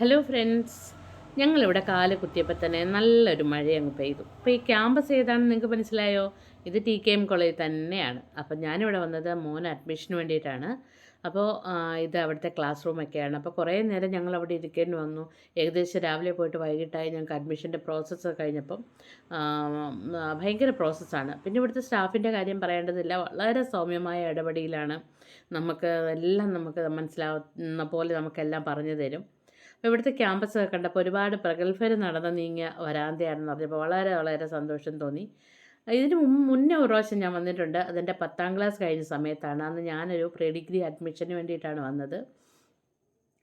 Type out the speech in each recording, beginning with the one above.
Hello friends ഞങ്ങളിവിടെ കാൽ കുത്തിയപ്പോൾ തന്നെ നല്ലൊരു മഴയങ്ങ് പെയ്തു. അപ്പോൾ ഈ ക്യാമ്പസ് ഏതാണെന്ന് നിങ്ങൾക്ക് മനസ്സിലായോ? ഇത് ടി കെ എം കോളേജ് തന്നെയാണ്. അപ്പോൾ ഞാനിവിടെ വന്നത് മോൻ അഡ്മിഷന് വേണ്ടിയിട്ടാണ്. അപ്പോൾ ഇത് അവിടുത്തെ ക്ലാസ് റൂമൊക്കെയാണ് അപ്പോൾ കുറേ നേരം ഞങ്ങൾ അവിടെ ഇരിക്കേണ്ടി വന്നു. ഏകദേശം രാവിലെ പോയിട്ട് വൈകിട്ടായി ഞങ്ങൾക്ക് അഡ്മിഷന്റെ പ്രോസസ്സ് കഴിഞ്ഞപ്പം ഭയങ്കര പ്രോസസ്സാണ് പിന്നെ ഇവിടുത്തെ സ്റ്റാഫിന്റെ കാര്യം പറയേണ്ടതില്ല. വളരെ സൗമ്യമായ ഇടപെടലാണ് നമുക്ക് എല്ലാം നമുക്ക് മനസ്സിലാവുന്ന പോലെ നമുക്കെല്ലാം പറഞ്ഞു തരും. ഇവിടുത്തെ ക്യാമ്പസ് ഒക്കെ കണ്ടപ്പോൾ ഒരുപാട് പ്രഗത്ഭർ നടന്നു നീങ്ങിയ വരാന്തയാണെന്ന് പറഞ്ഞപ്പോൾ വളരെ വളരെ സന്തോഷം തോന്നി. ഇതിന് മുന്നേ ഒരു പ്രാവശ്യം ഞാൻ വന്നിട്ടുണ്ട്. അതെന്റെ പത്താം ക്ലാസ് കഴിഞ്ഞ സമയത്താണ്. അന്ന് ഞാനൊരു പ്രീ ഡിഗ്രി അഡ്മിഷന് വേണ്ടിയിട്ടാണ് വന്നത്.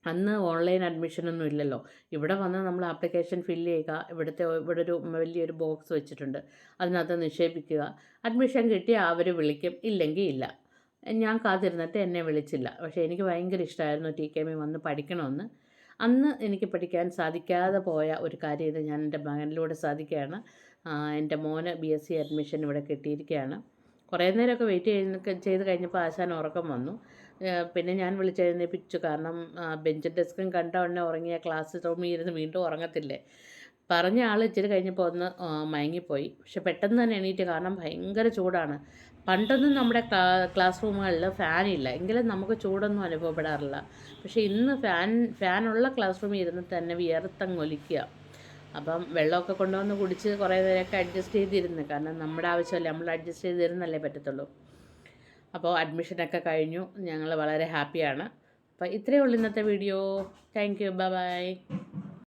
അന്ന് ഓൺലൈൻ അഡ്മിഷനൊന്നും ഇല്ലല്ലോ. ഇവിടെ വന്ന് നമ്മൾ ആപ്ലിക്കേഷൻ ഫില്ല് ചെയ്യുക. ഇവിടുത്തെ ഇവിടെ ഒരു വലിയൊരു ബോക്സ് വെച്ചിട്ടുണ്ട്. അതിനകത്ത് നിക്ഷേപിക്കുക. അഡ്മിഷൻ കിട്ടിയാൽ അവർ വിളിക്കും. ഇല്ലെങ്കിൽ ഇല്ല. ഞാൻ കാത്തിരുന്നിട്ട് എന്നെ വിളിച്ചില്ല. പക്ഷേ എനിക്ക് ഭയങ്കര ഇഷ്ടമായിരുന്നു ടി കെ എമ്മിൽ വന്ന് പഠിക്കണമെന്ന് അന്ന് എനിക്ക് പഠിക്കാൻ സാധിക്കാതെ പോയ ഒരു കാര്യം ഇത് ഞാൻ എന്റെ മകനിലൂടെ സാധിക്കുകയാണ്. എന്റെ മോന് ബി എസ് സി അഡ്മിഷൻ ഇവിടെ കിട്ടിയിരിക്കുകയാണ്. കുറേ നേരമൊക്കെ വെയിറ്റ് ചെയ്ത് ചെയ്ത് കഴിഞ്ഞപ്പോൾ ആശാൻ ഉറക്കം വന്നു. പിന്നെ ഞാൻ വിളിച്ചെഴുന്നേപ്പിച്ചു. കാരണം ബെഞ്ച് ഡെസ്കും കണ്ട ഉടനെ ഉറങ്ങിയ ക്ലാസ് റൂമിൽ ഇരുന്ന് വീണ്ടും ഉറങ്ങത്തില്ലേ? പറഞ്ഞ ആൾ ഇച്ചിരി കഴിഞ്ഞപ്പോൾ ഒന്ന് മയങ്ങിപ്പോയി. പക്ഷെ പെട്ടെന്ന് തന്നെ എണീറ്റ് കാരണം ഭയങ്കര ചൂടാണ്. പണ്ടൊന്നും നമ്മുടെ ക്ലാ- ക്ലാസ് റൂമുകളിൽ ഫാനില്ല എങ്കിലും നമുക്ക് ചൂടൊന്നും അനുഭവപ്പെടാറില്ല. പക്ഷേ ഇന്ന് ഫാൻ ഫാനുള്ള ക്ലാസ് റൂമിൽ ഇരുന്ന് തന്നെ വിയർത്തങ്ങ് ഒലിക്കുക. അപ്പം വെള്ളമൊക്കെ കൊണ്ടുവന്ന് കുടിച്ച് കുറേ നേരമൊക്കെ അഡ്ജസ്റ്റ് ചെയ്തിരുന്നു. കാരണം നമ്മുടെ ആവശ്യമല്ലേ നമ്മൾ അഡ്ജസ്റ്റ് ചെയ്തിരുന്നല്ലേ പറ്റത്തുള്ളൂ. അപ്പോൾ അഡ്മിഷനൊക്കെ കഴിഞ്ഞു. ഞങ്ങൾ വളരെ ഹാപ്പിയാണ്. അപ്പോൾ ഇത്രയേ ഉള്ളൂ ഇന്നത്തെ വീഡിയോ. Thank you. ബൈ.